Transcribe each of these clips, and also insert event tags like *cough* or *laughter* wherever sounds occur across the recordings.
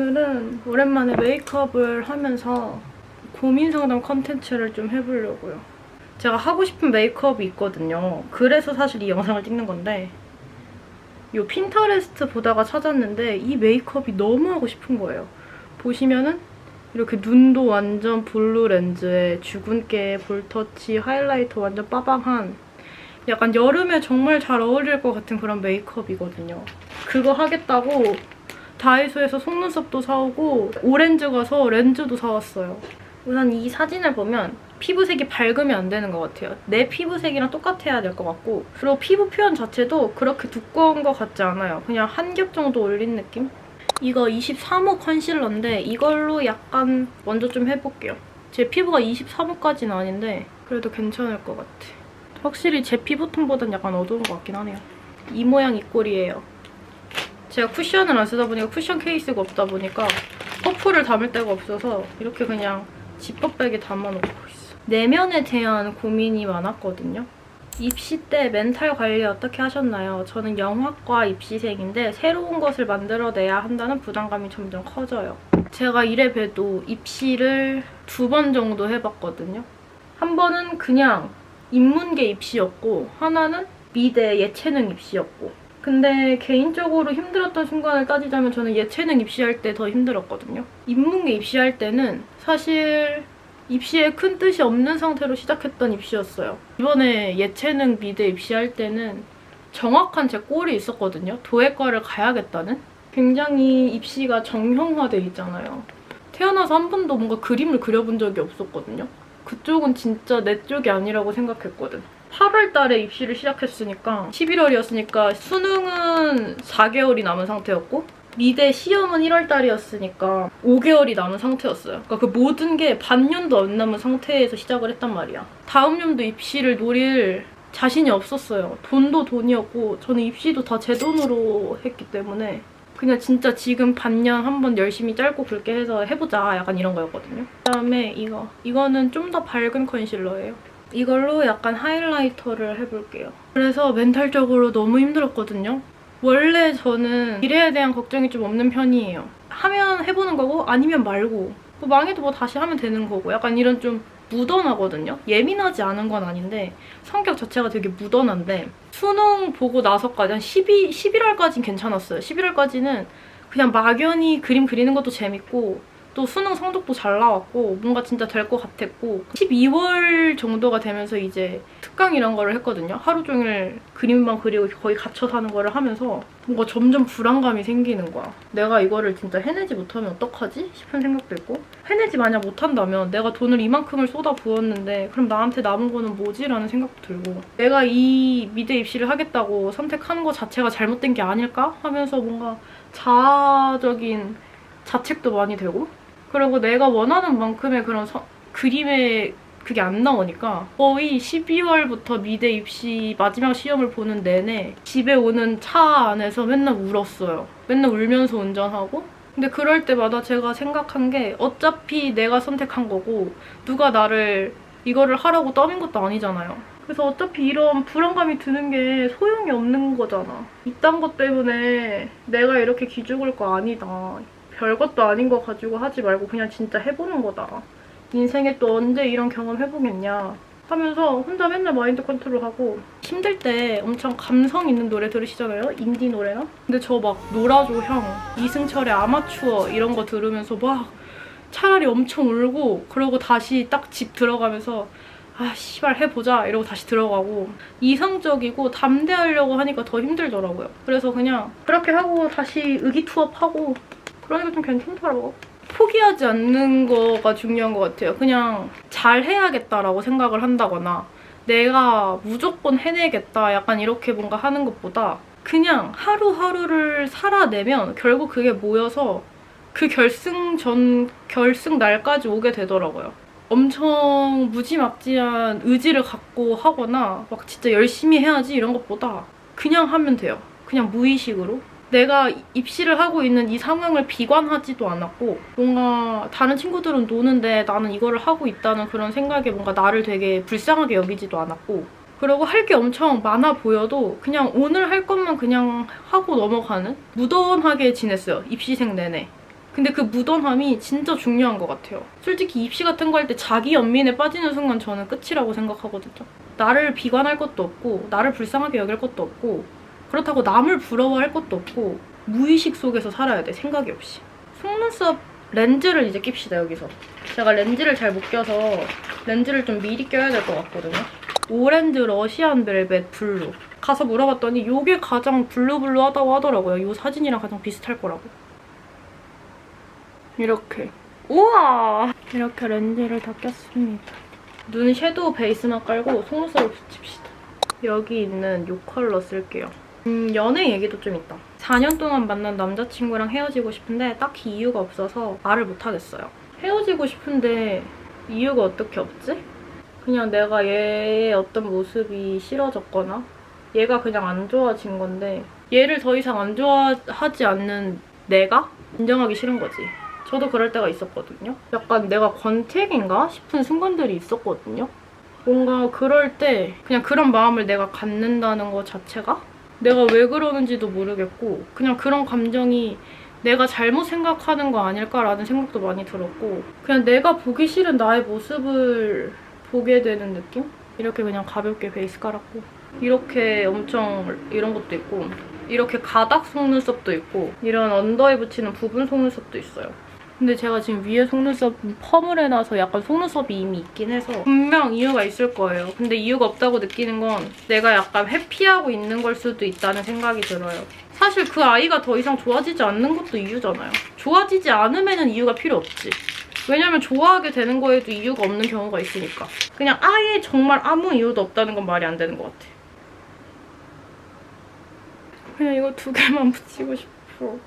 오늘은 오랜만에 메이크업을 하면서 고민 상담 컨텐츠를 좀 해보려고요. 제가 하고 싶은 메이크업이 있거든요. 그래서 사실 이 영상을 찍는 건데 이 핀터레스트 보다가 찾았는데 이 메이크업이 너무 하고 싶은 거예요. 보시면은 이렇게 눈도 완전 블루 렌즈에 주근깨, 볼터치, 하이라이터 완전 빠방한 약간 여름에 정말 잘 어울릴 것 같은 그런 메이크업이거든요. 그거 하겠다고 다이소에서 속눈썹도 사오고 오렌지 가서 렌즈도 사왔어요. 우선 이 사진을 보면 피부색이 밝으면 안 되는 것 같아요. 내 피부색이랑 똑같아야 될 것 같고 그리고 피부 표현 자체도 그렇게 두꺼운 것 같지 않아요. 그냥 한 겹 정도 올린 느낌? 이거 23호 컨실러인데 이걸로 약간 먼저 좀 해볼게요. 제 피부가 23호까지는 아닌데 그래도 괜찮을 것 같아. 확실히 제 피부톤보단 약간 어두운 것 같긴 하네요. 이 모양 이 꼴이에요. 제가 쿠션을 안 쓰다 보니까 쿠션 케이스가 없다 보니까 퍼프를 담을 데가 없어서 이렇게 그냥 지퍼백에 담아놓고 있어. 내면에 대한 고민이 많았거든요. 입시 때 멘탈 관리 어떻게 하셨나요? 저는 영화과 입시생인데 새로운 것을 만들어내야 한다는 부담감이 점점 커져요. 제가 이래 봬도 입시를 두 번 정도 해봤거든요. 한 번은 그냥 인문계 입시였고 하나는 미대 예체능 입시였고 근데 개인적으로 힘들었던 순간을 따지자면 저는 예체능 입시할 때 더 힘들었거든요. 인문계 입시할 때는 사실 입시에 큰 뜻이 없는 상태로 시작했던 입시였어요. 이번에 예체능 미대 입시할 때는 정확한 제 꼴이 있었거든요. 도예과를 가야겠다는. 굉장히 입시가 정형화돼 있잖아요. 태어나서 한 번도 뭔가 그림을 그려본 적이 없었거든요. 그쪽은 진짜 내 쪽이 아니라고 생각했거든. 8월 달에 입시를 시작했으니까 11월이었으니까 수능은 4개월이 남은 상태였고 미대 시험은 1월 달이었으니까 5개월이 남은 상태였어요. 그러니까 그 모든 게 반년도 안 남은 상태에서 시작을 했단 말이야. 다음 년도 입시를 노릴 자신이 없었어요. 돈도 돈이었고 저는 입시도 다 제 돈으로 했기 때문에 그냥 진짜 지금 반년 한 번 열심히 짧고 굵게 해서 해보자 약간 이런 거였거든요. 그다음에 이거 이거는 좀 더 밝은 컨실러예요. 이걸로 약간 하이라이터를 해볼게요. 그래서 멘탈적으로 너무 힘들었거든요. 원래 저는 미래에 대한 걱정이 좀 없는 편이에요. 하면 해보는 거고 아니면 말고 뭐 망해도 뭐 다시 하면 되는 거고 약간 이런 좀 무던하거든요. 예민하지 않은 건 아닌데 성격 자체가 되게 무던한데 수능 보고 나서까지 한 12, 11월까지는 괜찮았어요. 11월까지는 그냥 막연히 그림 그리는 것도 재밌고 또 수능 성적도 잘 나왔고 뭔가 진짜 될 것 같았고 12월 정도가 되면서 이제 특강 이런 거를 했거든요. 하루 종일 그림만 그리고 거의 갇혀 사는 거를 하면서 뭔가 점점 불안감이 생기는 거야. 내가 이거를 진짜 해내지 못하면 어떡하지? 싶은 생각도 있고 해내지 만약 못한다면 내가 돈을 이만큼을 쏟아 부었는데 그럼 나한테 남은 거는 뭐지? 라는 생각도 들고 내가 이 미대 입시를 하겠다고 선택한 거 자체가 잘못된 게 아닐까? 하면서 뭔가 자아적인 자책도 많이 되고 그리고 내가 원하는 만큼의 그런 서- 그림의 그게 안 나오니까 거의 12월부터 미대 입시 마지막 시험을 보는 내내 집에 오는 차 안에서 맨날 울었어요. 맨날 울면서 운전하고 근데 그럴 때마다 제가 생각한 게 어차피 내가 선택한 거고 누가 나를 이거를 하라고 떠민 것도 아니잖아요. 그래서 어차피 이런 불안감이 드는 게 소용이 없는 거잖아. 이딴 것 때문에 내가 이렇게 기죽을 거 아니다. 별것도 아닌 거 가지고 하지 말고 그냥 진짜 해보는 거다. 인생에 또 언제 이런 경험 해보겠냐 하면서 혼자 맨날 마인드 컨트롤하고 힘들 때 엄청 감성 있는 노래 들으시잖아요? 인디 노래나? 근데 저막 노라조 형, 이승철의 아마추어 이런 거 들으면서 막 차라리 엄청 울고 그러고 다시 딱 집 들어가면서 아 씨발 해보자 이러고 다시 들어가고 이성적이고 담대하려고 하니까 더 힘들더라고요. 그래서 그냥 그렇게 하고 다시 의기투합하고 그러니까 좀 괜찮더라고. 포기하지 않는 거가 중요한 것 같아요. 그냥 잘 해야겠다라고 생각을 한다거나 내가 무조건 해내겠다 약간 이렇게 뭔가 하는 것보다 그냥 하루하루를 살아내면 결국 그게 모여서 그 결승 전 결승 날까지 오게 되더라고요. 엄청 무지막지한 의지를 갖고 하거나 막 진짜 열심히 해야지 이런 것보다 그냥 하면 돼요. 그냥 무의식으로. 내가 입시를 하고 있는 이 상황을 비관하지도 않았고 뭔가 다른 친구들은 노는데 나는 이거를 하고 있다는 그런 생각에 뭔가 나를 되게 불쌍하게 여기지도 않았고 그리고 할 게 엄청 많아 보여도 그냥 오늘 할 것만 그냥 하고 넘어가는 무던하게 지냈어요 입시생 내내 근데 그 무던함이 진짜 중요한 것 같아요. 솔직히 입시 같은 거 할 때 자기 연민에 빠지는 순간 저는 끝이라고 생각하거든요. 나를 비관할 것도 없고 나를 불쌍하게 여길 것도 없고 그렇다고 남을 부러워할 것도 없고 무의식 속에서 살아야 돼 생각이 없이. 속눈썹 렌즈를 이제 낍시다 여기서. 제가 렌즈를 잘 못 껴서 렌즈를 좀 미리 껴야 될 것 같거든요. 오렌지 러시안 벨벳 블루. 가서 물어봤더니 이게 가장 블루블루하다고 하더라고요. 이 사진이랑 가장 비슷할 거라고. 이렇게. 우와! 이렇게 렌즈를 다 꼈습니다. 눈 섀도우 베이스만 깔고 속눈썹을 붙입시다. 여기 있는 이 컬러 쓸게요. 음, 연애 얘기도 좀 있다. 4년 동안 만난 남자친구랑 헤어지고 싶은데 딱히 이유가 없어서 말을 못하겠어요. 헤어지고 싶은데 이유가 어떻게 없지? 그냥 내가 얘의 어떤 모습이 싫어졌거나 얘가 그냥 안 좋아진 건데 얘를 더 이상 안 좋아하지 않는 내가 인정하기 싫은 거지. 저도 그럴 때가 있었거든요. 약간 내가 권태기인가 싶은 순간들이 있었거든요. 뭔가 그럴 때 그냥 그런 마음을 내가 갖는다는 것 자체가 내가 왜 그러는지도 모르겠고 그냥 그런 감정이 내가 잘못 생각하는 거 아닐까라는 생각도 많이 들었고 그냥 내가 보기 싫은 나의 모습을 보게 되는 느낌? 이렇게 그냥 가볍게 베이스 깔았고 이렇게 엄청 이런 것도 있고 이렇게 가닥 속눈썹도 있고 이런 언더에 붙이는 부분 속눈썹도 있어요. 근데 제가 지금 위에 속눈썹 펌을 해놔서 약간 속눈썹이 이미 있긴 해서 분명 이유가 있을 거예요. 근데 이유가 없다고 느끼는 건 내가 약간 회피하고 있는 걸 수도 있다는 생각이 들어요. 사실 그 아이가 더 이상 좋아지지 않는 것도 이유잖아요. 좋아지지 않으면 이유가 필요 없지. 왜냐면 좋아하게 되는 거에도 이유가 없는 경우가 있으니까. 그냥 아예 정말 아무 이유도 없다는 건 말이 안 되는 것 같아. 그냥 이거 두 개만 붙이고 싶어.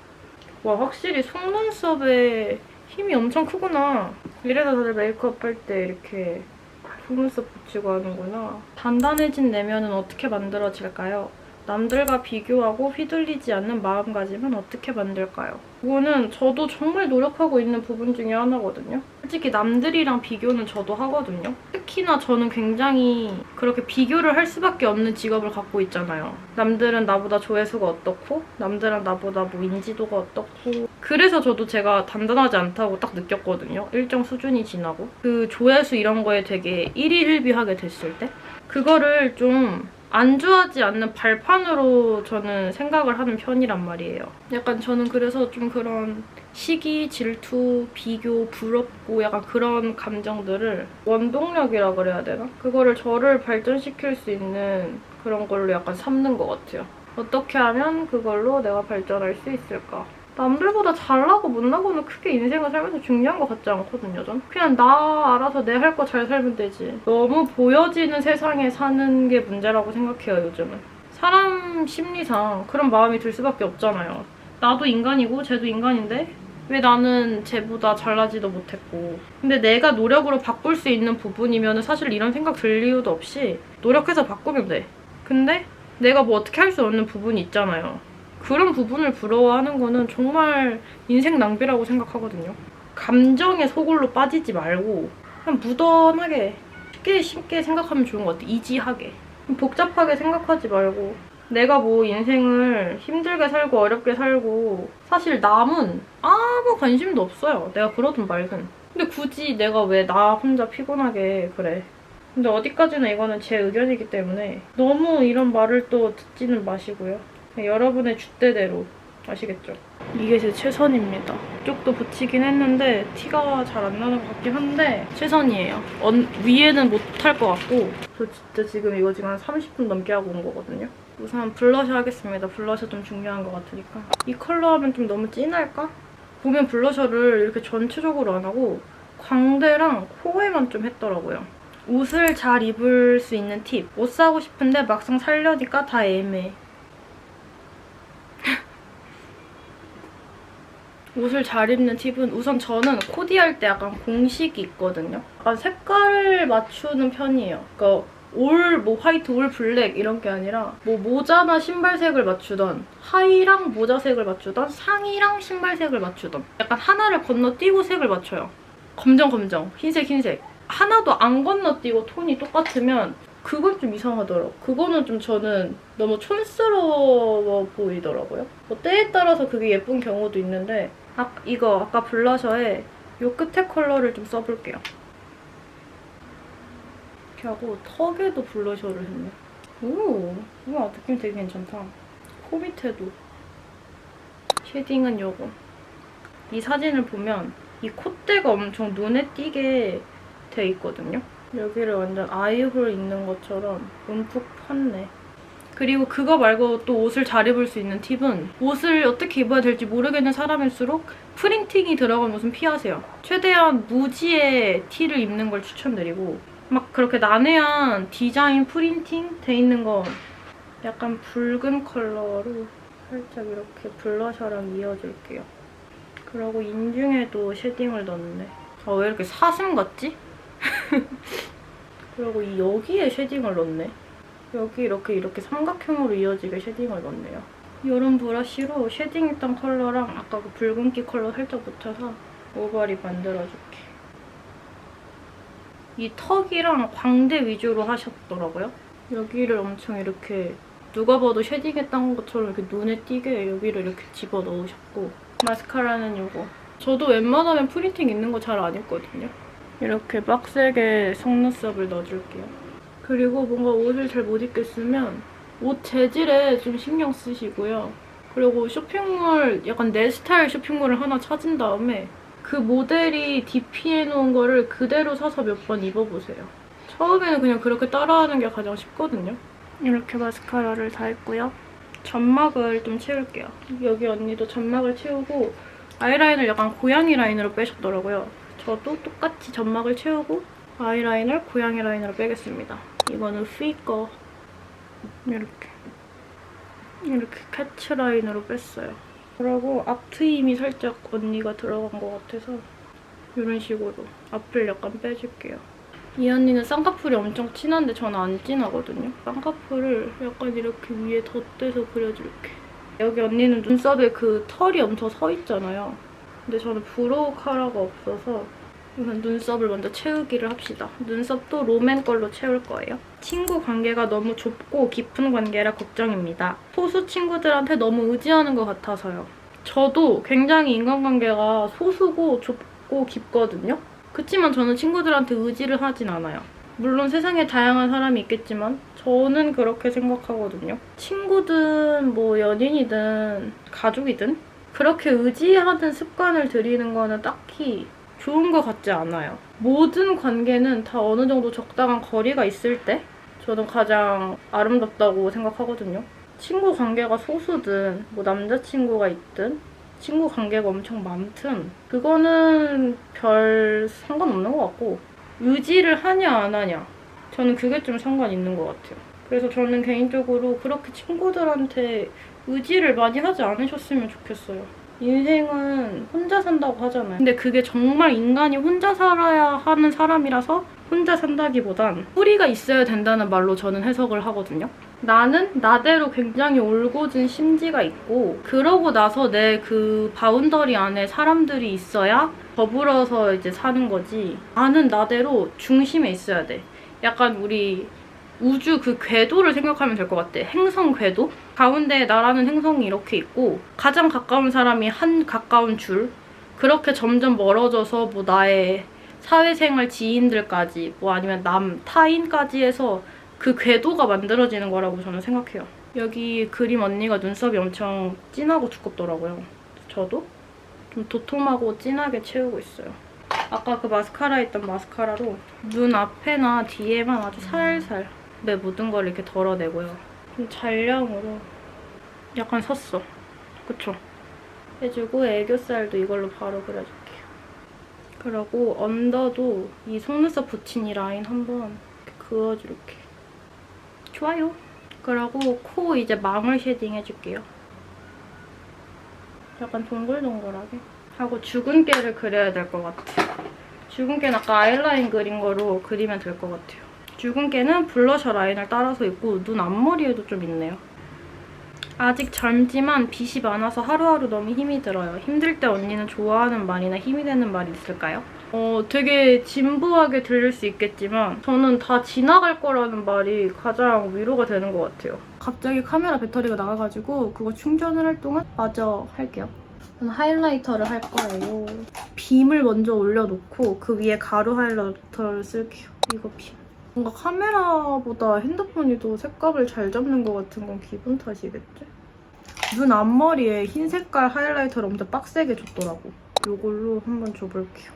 와 확실히 속눈썹에 힘이 엄청 크구나. 이래서 다들 메이크업 할 때 이렇게 속눈썹 붙이고 하는구나. 단단해진 내면은 어떻게 만들어질까요? 남들과 비교하고 휘둘리지 않는 마음가짐은 어떻게 만들까요? 이거는 저도 정말 노력하고 있는 부분 중에 하나거든요. 솔직히 남들이랑 비교는 저도 하거든요. 특히나 저는 굉장히 그렇게 비교를 할 수밖에 없는 직업을 갖고 있잖아요. 남들은 나보다 조회수가 어떻고 남들은 나보다 뭐 인지도가 어떻고 그래서 저도 제가 단단하지 않다고 딱 느꼈거든요. 일정 수준이 지나고 그 조회수 이런 거에 되게 일희일비하게 됐을 때 그거를 좀 안주하지 않는 발판으로 저는 생각을 하는 편이란 말이에요. 약간 저는 그래서 좀 그런 시기, 질투, 비교, 부럽고 약간 그런 감정들을 원동력이라 그래야 되나? 그거를 저를 발전시킬 수 있는 그런 걸로 약간 삼는 것 같아요. 어떻게 하면 그걸로 내가 발전할 수 있을까? 남들보다 잘나고 못나고는 크게 인생을 살면서 중요한 것 같지 않거든요, 전. 그냥 나 알아서 내 할 거 잘 살면 되지. 너무 보여지는 세상에 사는 게 문제라고 생각해요, 요즘은. 사람 심리상 그런 마음이 들 수밖에 없잖아요. 나도 인간이고 쟤도 인간인데 왜 나는 쟤보다 잘나지도 못했고. 근데 내가 노력으로 바꿀 수 있는 부분이면 사실 이런 생각 들 이유도 없이 노력해서 바꾸면 돼. 근데 내가 뭐 어떻게 할 수 없는 부분이 있잖아요. 그런 부분을 부러워하는 거는 정말 인생 낭비라고 생각하거든요. 감정의 소굴로 빠지지 말고 그냥 무던하게 쉽게 쉽게 생각하면 좋은 것 같아. 이지하게. 복잡하게 생각하지 말고 내가 뭐 인생을 힘들게 살고 어렵게 살고 사실 남은 아무 관심도 없어요. 내가 그러든 말든. 근데 굳이 내가 왜 나 혼자 피곤하게 그래. 근데 어디까지나 이거는 제 의견이기 때문에 너무 이런 말을 또 듣지는 마시고요. 여러분의 줏대대로 아시겠죠? 이게 제 최선입니다. 이쪽도 붙이긴 했는데 티가 잘 안 나는 것 같긴 한데 최선이에요. 언, 위에는 못할 것 같고 저 진짜 지금 이거 지금 한 30분 넘게 하고 온 거거든요. 우선 블러셔 하겠습니다. 블러셔 좀 중요한 것 같으니까. 이 컬러 하면 좀 너무 진할까? 보면 블러셔를 이렇게 전체적으로 안 하고 광대랑 코에만 좀 했더라고요. 옷을 잘 입을 수 있는 팁. 옷 사고 싶은데 막상 살려니까 다 애매해. 옷을 잘 입는 팁은 우선 저는 코디할 때 약간 공식이 있거든요. 약간 색깔을 맞추는 편이에요. 그러니까 올뭐 화이트, 올 블랙 이런 게 아니라 뭐 모자나 신발색을 맞추던 하의랑 모자색을 맞추던 상의랑 신발색을 맞추던 약간 하나를 건너뛰고 색을 맞춰요. 검정 검정, 흰색 흰색. 하나도 안 건너뛰고 톤이 똑같으면 그건 좀 이상하더라고. 그거는 좀 저는 너무 촌스러워 보이더라고요. 뭐 때에 따라서 그게 예쁜 경우도 있는데 아, 이거 아까 블러셔에 요 끝에 컬러를 좀 써볼게요. 이렇게 하고 턱에도 블러셔를 했네. 오, 우와 느낌 되게 괜찮다. 코 밑에도. 쉐딩은 요거. 이 사진을 보면 이 콧대가 엄청 눈에 띄게 돼 있거든요. 여기를 완전 아이홀 있는 것처럼 움푹 팠네. 그리고 그거 말고 또 옷을 잘 입을 수 있는 팁은 옷을 어떻게 입어야 될지 모르겠는 사람일수록 프린팅이 들어간 옷은 피하세요. 최대한 무지의 티를 입는 걸 추천드리고 막 그렇게 난해한 디자인 프린팅 돼 있는 거 약간 붉은 컬러로 살짝 이렇게 블러셔랑 이어줄게요. 그리고 인중에도 쉐딩을 넣네. 아, 왜 이렇게 사슴 같지? *laughs* 그리고 이 여기에 쉐딩을 넣네. 여기 이렇게 이렇게 삼각형으로 이어지게 쉐딩을 넣네요. 이런 브러쉬로 쉐딩했던 컬러랑 아까 그 붉은기 컬러 살짝 묻혀서 오버립 만들어줄게. 이 턱이랑 광대 위주로 하셨더라고요. 여기를 엄청 이렇게 누가 봐도 쉐딩했던 것처럼 이렇게 눈에 띄게 여기를 이렇게 집어 넣으셨고 마스카라는 이거. 저도 웬만하면 프린팅 있는 거 잘 안 입거든요. 이렇게 빡세게 속눈썹을 넣어줄게요. 그리고 뭔가 옷을 잘 못 입겠으면 옷 재질에 좀 신경 쓰시고요. 그리고 쇼핑몰, 약간 내 스타일 쇼핑몰을 하나 찾은 다음에 그 모델이 DP해놓은 거를 그대로 사서 몇 번 입어보세요. 처음에는 그냥 그렇게 따라하는 게 가장 쉽거든요. 이렇게 마스카라를 다 했고요. 점막을 좀 채울게요. 여기 언니도 점막을 채우고 아이라인을 약간 고양이 라인으로 빼셨더라고요. 저도 똑같이 점막을 채우고 아이라인을 고양이 라인으로 빼겠습니다. 이거는 피거 이렇게 이렇게 캐치 라인으로 뺐어요. 그리고 앞트임이 살짝 언니가 들어간 것 같아서 이런 식으로 앞을 약간 빼줄게요. 이 언니는 쌍꺼풀이 엄청 진한데 저는 안 진하거든요. 쌍꺼풀을 약간 이렇게 위에 덧대서 그려줄게. 여기 언니는 눈썹에 그 털이 엄청 서 있잖아요. 근데 저는 브로우 카라가 없어서 우선 눈썹을 먼저 채우기를 합시다. 눈썹도 롬앤 걸로 채울 거예요. 친구 관계가 너무 좁고 깊은 관계라 걱정입니다. 소수 친구들한테 너무 의지하는 것 같아서요. 저도 굉장히 인간관계가 소수고 좁고 깊거든요. 그치만 저는 친구들한테 의지를 하진 않아요. 물론 세상에 다양한 사람이 있겠지만 저는 그렇게 생각하거든요. 친구든 뭐 연인이든 가족이든 그렇게 의지하는 습관을 들이는 거는 딱히 좋은 것 같지 않아요. 모든 관계는 다 어느 정도 적당한 거리가 있을 때 저는 가장 아름답다고 생각하거든요. 친구 관계가 소수든 뭐 남자친구가 있든 친구 관계가 엄청 많든 그거는 별 상관없는 것 같고 의지를 하냐 안 하냐 저는 그게 좀 상관 있는 것 같아요. 그래서 저는 개인적으로 그렇게 친구들한테 의지를 많이 하지 않으셨으면 좋겠어요. 인생은 혼자 산다고 하잖아요. 근데 그게 정말 인간이 혼자 살아야 하는 사람이라서 혼자 산다기보단 뿌리가 있어야 된다는 말로 저는 해석을 하거든요. 나는 나대로 굉장히 올곧은 심지가 있고 그러고 나서 내 그 바운더리 안에 사람들이 있어야 더불어서 이제 사는 거지. 나는 나대로 중심에 있어야 돼. 약간 우리 우주 그 궤도를 생각하면 될 것 같아. 행성 궤도? 가운데 나라는 행성이 이렇게 있고 가장 가까운 사람이 한 가까운 줄. 그렇게 점점 멀어져서 뭐 나의 사회생활 지인들까지 뭐 아니면 남 타인까지 해서 그 궤도가 만들어지는 거라고 저는 생각해요. 여기 그림 언니가 눈썹이 엄청 진하고 두껍더라고요. 저도 좀 도톰하고 진하게 채우고 있어요. 아까 그 마스카라 있던 마스카라로 눈 앞에나 뒤에만 아주 살살 내 묻은 걸 이렇게 덜어내고요. 좀 잔량으로 약간 섰어. 그쵸? 해주고 애교살도 이걸로 바로 그려줄게요. 그리고 언더도 이 속눈썹 붙인 이 라인 한번 그어줄게. 좋아요. 그리고 코 이제 망울 쉐딩 해줄게요. 약간 동글동글하게. 하고 죽은 깨를 그려야 될 것 같아. 죽은 깨는 아까 아이라인 그린 거로 그리면 될 것 같아요. 죽은 깨는 블러셔 라인을 따라서 있고 눈 앞머리에도 좀 있네요. 아직 젊지만 빚이 많아서 하루하루 너무 힘이 들어요. 힘들 때 언니는 좋아하는 말이나 힘이 되는 말이 있을까요? 어, 되게 진부하게 들릴 수 있겠지만 저는 다 지나갈 거라는 말이 가장 위로가 되는 것 같아요. 갑자기 카메라 배터리가 나가가지고 그거 충전을 할 동안 마저 할게요. 저는 하이라이터를 할 거예요. 빔을 먼저 올려놓고 그 위에 가루 하이라이터를 쓸게요. 이거 빔. 뭔가 카메라보다 핸드폰이 더 색감을 잘 잡는 것 같은 건 기분 탓이겠지? 눈 앞머리에 흰 색깔 하이라이터를 엄청 빡세게 줬더라고. 이걸로 한번 줘볼게요.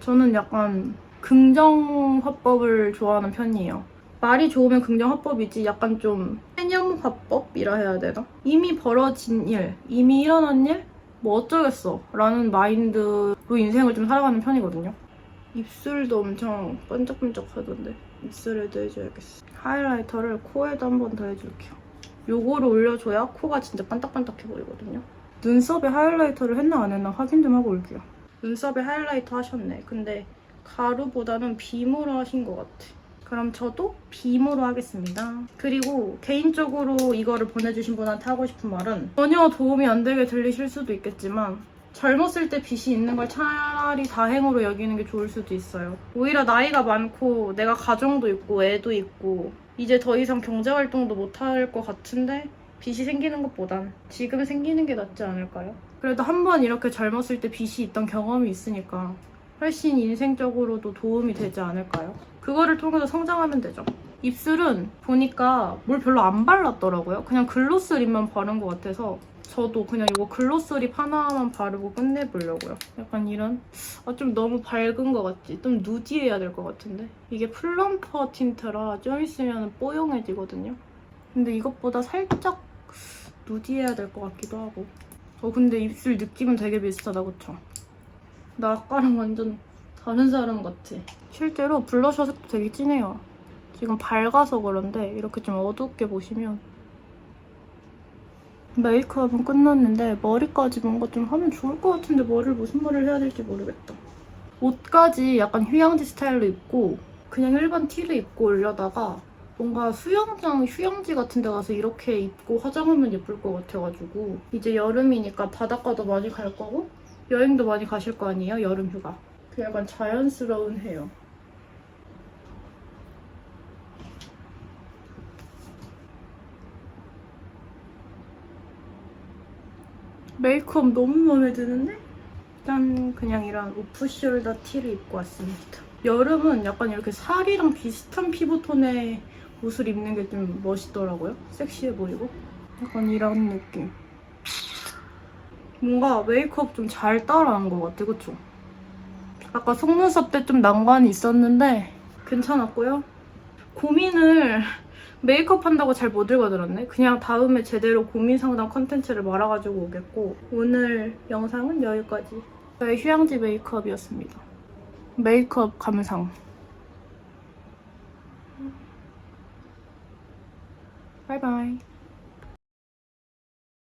저는 약간 긍정 화법을 좋아하는 편이에요. 말이 좋으면 긍정 화법이지 약간 좀 해념 화법이라 해야 되나? 이미 벌어진 일, 이미 일어난 일? 뭐 어쩌겠어 라는 마인드로 인생을 좀 살아가는 편이거든요. 입술도 엄청 번쩍번쩍 하던데 입술에도 해줘야겠어. 하이라이터를 코에도 한 번 더 해줄게요. 요거를 올려줘야 코가 진짜 반딱반딱해 보이거든요. 눈썹에 하이라이터를 했나 안 했나 확인 좀 하고 올게요. 눈썹에 하이라이터 하셨네. 근데 가루보다는 빔으로 하신 것 같아. 그럼 저도 빔으로 하겠습니다. 그리고 개인적으로 이거를 보내주신 분한테 하고 싶은 말은 전혀 도움이 안 되게 들리실 수도 있겠지만 젊었을 때 빚이 있는 걸 차라리 다행으로 여기는 게 좋을 수도 있어요. 오히려 나이가 많고 내가 가정도 있고 애도 있고 이제 더 이상 경제 활동도 못 할 것 같은데 빚이 생기는 것보단 지금 생기는 게 낫지 않을까요? 그래도 한 번 이렇게 젊었을 때 빚이 있던 경험이 있으니까 훨씬 인생적으로도 도움이 되지 않을까요? 그거를 통해서 성장하면 되죠. 입술은 보니까 뭘 별로 안 발랐더라고요. 그냥 글로스 립만 바른 것 같아서 저도 그냥 이거 글로스 립 하나만 바르고 끝내보려고요. 약간 이런 아, 좀 너무 밝은 것 같지? 좀 누디해야 될 것 같은데 이게 플럼퍼 틴트라 좀 있으면 뽀용해지거든요. 근데 이것보다 살짝 누디해야 될 것 같기도 하고 어 근데 입술 느낌은 되게 비슷하다 그쵸? 나 아까랑 완전 다른 사람 같아. 실제로 블러셔 색도 되게 진해요. 지금 밝아서 그런데 이렇게 좀 어둡게 보시면 메이크업은 끝났는데 머리까지 뭔가 좀 하면 좋을 것 같은데 머리를 무슨 머리를 해야 될지 모르겠다. 옷까지 약간 휴양지 스타일로 입고 그냥 일반 티를 입고 올려다가 뭔가 수영장, 휴양지 같은 데 가서 이렇게 입고 화장하면 예쁠 것 같아가지고 이제 여름이니까 바닷가도 많이 갈 거고 여행도 많이 가실 거 아니에요? 여름 휴가. 그 약간 자연스러운 헤어. 메이크업 너무 마음에 드는데? 일단 그냥 이런 오프숄더 티를 입고 왔습니다. 여름은 약간 이렇게 살이랑 비슷한 피부톤의 옷을 입는 게 좀 멋있더라고요. 섹시해 보이고. 약간 이런 느낌. 뭔가 메이크업 좀 잘 따라한 것 같아, 그쵸? 아까 속눈썹 때 좀 난관이 있었는데 괜찮았고요. 고민을 메이크업 한다고 잘 못 읽어들었네. 그냥 다음에 제대로 고민 상담 컨텐츠를 말아가지고 오겠고 오늘 영상은 여기까지. 저의 휴양지 메이크업이었습니다. 메이크업 감상. 바이바이.